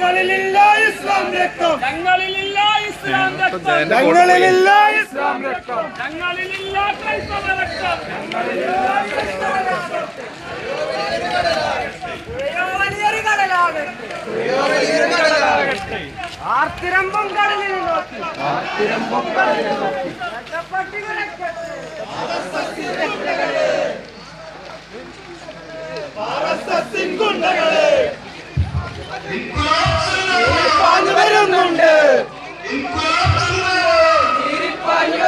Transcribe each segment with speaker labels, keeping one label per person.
Speaker 1: ഞങ്ങളിലില്ല ഇസ്ലാം രക്തം.
Speaker 2: ഞങ്ങളിലില്ല ഇസ്ലാം രക്തം.
Speaker 1: ഞങ്ങളിലില്ല ഇസ്ലാം രക്തം.
Speaker 2: ഞങ്ങളിലില്ല ക്രൈസ്തവ രക്തം.
Speaker 3: വലിയൊരു കടലാണ് ആർത്തിരമ്പം കടലിൽ നോക്കി. രക്തപ്പട്ടിക രക്തത്തെ.
Speaker 1: ആർഎസ്എസിൻ വരുന്നുണ്ട്. പാഞ്ഞു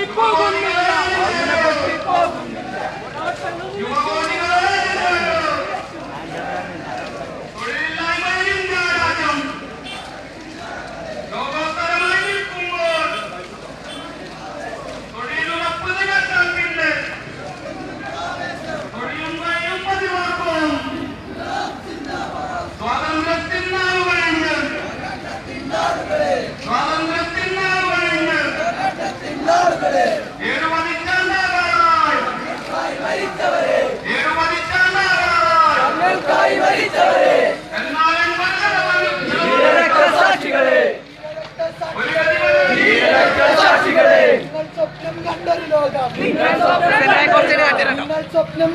Speaker 2: വാൾമുന പൊട്ടിപ്പോകുന്നില്ല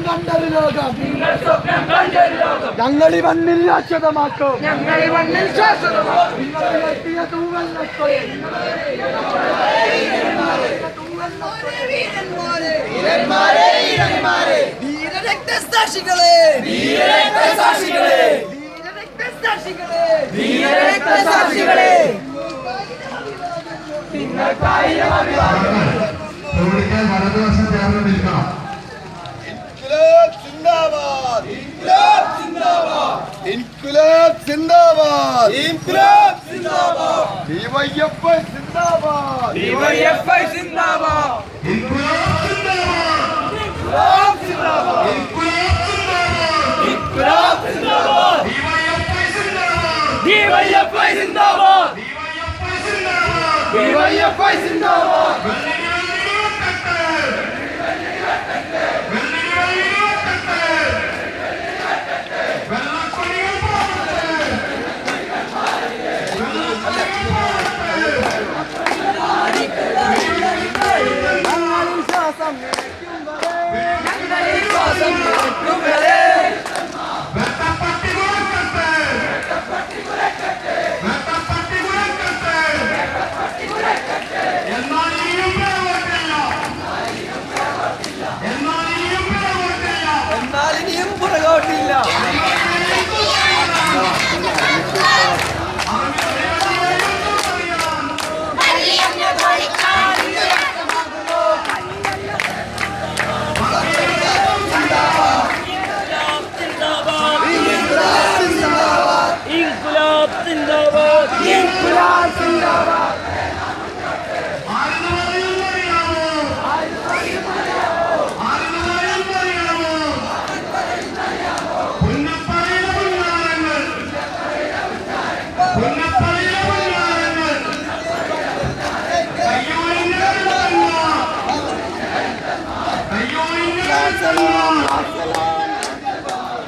Speaker 4: കണ്ടൊരു ലോകം. ഞങ്ങൾ ഈ മണ്ണിൽ ശാശ്വതമാക്കും.
Speaker 1: ഞങ്ങൾ ഈ മണ്ണിൽ ശാശ്വതമാക്കും.
Speaker 4: വീരരക്തസാക്ഷികളെ.
Speaker 1: വീരരക്തസാക്ഷികളെ.
Speaker 4: വീരരക്തസാക്ഷികളെ.
Speaker 1: വീരരക്തസാക്ഷികളെ.
Speaker 5: റോഡിന്റെ വലതുവശം ചേർന്ന് നിൽക്കണം
Speaker 4: ഇൻകുലാബ് സിന്ദാബാദ്. ഇൻകുലാബ് സിന്ദാബാദ്. ഇൻകുലാബ് സിന്ദാബാദ്. ഡിവൈഎഫ്ഐ സിന്ദാബാദ്.
Speaker 1: ഡിവൈഎഫ്ഐ സിന്ദാബാദ്.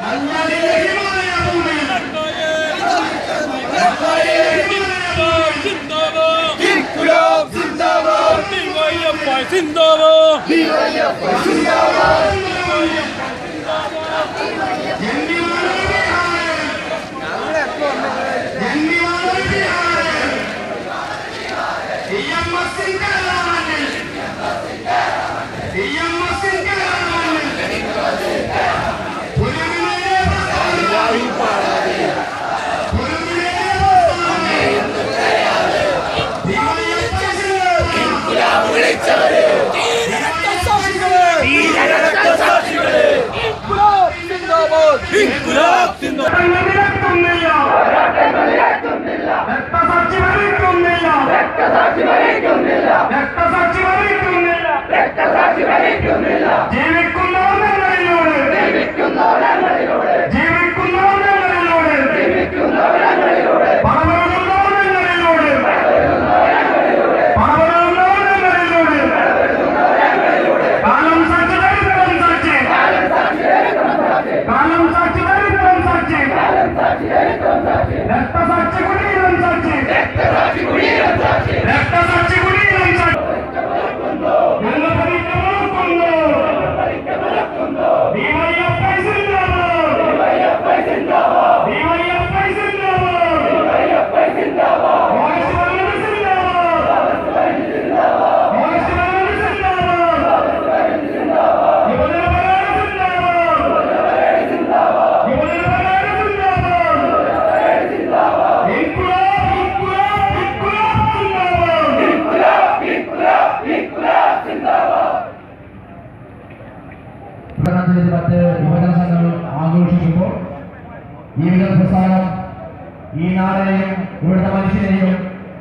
Speaker 5: മഞ്ഞളിലെ ഹിമാലയ ഭൂമി
Speaker 1: ജീവിക്കുന്നവരെന്നറിയോട് ജീവിക്കുന്നവരെന്നറിയോട്
Speaker 6: പ്രകടനത്തിന് മറ്റ് യുവജന സംഘങ്ങൾ ആഘോഷിക്കുമ്പോൾ വിധ പ്രസ്ഥാനം ഈ നാടിനെയും ഇവിടുത്തെ മനുഷ്യനെയും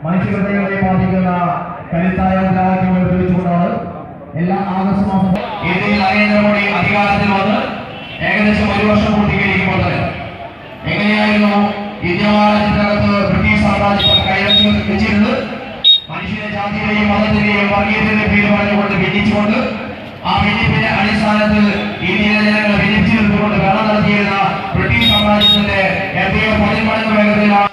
Speaker 6: മനുഷ്യഹൃദയങ്ങളെയും ബാധിക്കുന്ന കരുത്തായ മുദ്രാവാക്യങ്ങൾ ഉപയോഗിച്ചുകൊണ്ടാണ് എല്ലാ ആഗസ്റ്റ് മാസം ഇന്ത്യയിൽ നരേന്ദ്രമോദി അധികാരത്തിൽ വന്ന് ഏകദേശം ഒരു വർഷം പൂർത്തീകരിക്കുമ്പോൾ എങ്ങനെയായിരുന്നു ഇന്ത്യമാനത്തിനകത്ത് ബ്രിട്ടീഷ് സാമ്രാജ്യം കൈവച്ചിരുന്നത് വെച്ചിരുന്നത്? ജാതിയുടെയും മതത്തിന്റെയും വർഗീയത്തിന്റെയും പേര് പറഞ്ഞുകൊണ്ട് ഭിന്നിച്ചുകൊണ്ട് ആ ഭിന്നിപ്പിന്റെ അടിസ്ഥാനത്തിൽ ഇന്ത്യയിലെ ജനങ്ങളെ നിന്നുകൊണ്ട് ഭരണം നടത്തിയിരുന്ന ബ്രിട്ടീഷ് സാമ്രാജ്യത്തിന്റെ എത്രയോ പതിന്മടങ്ങ് വേഗത്തിലാണ്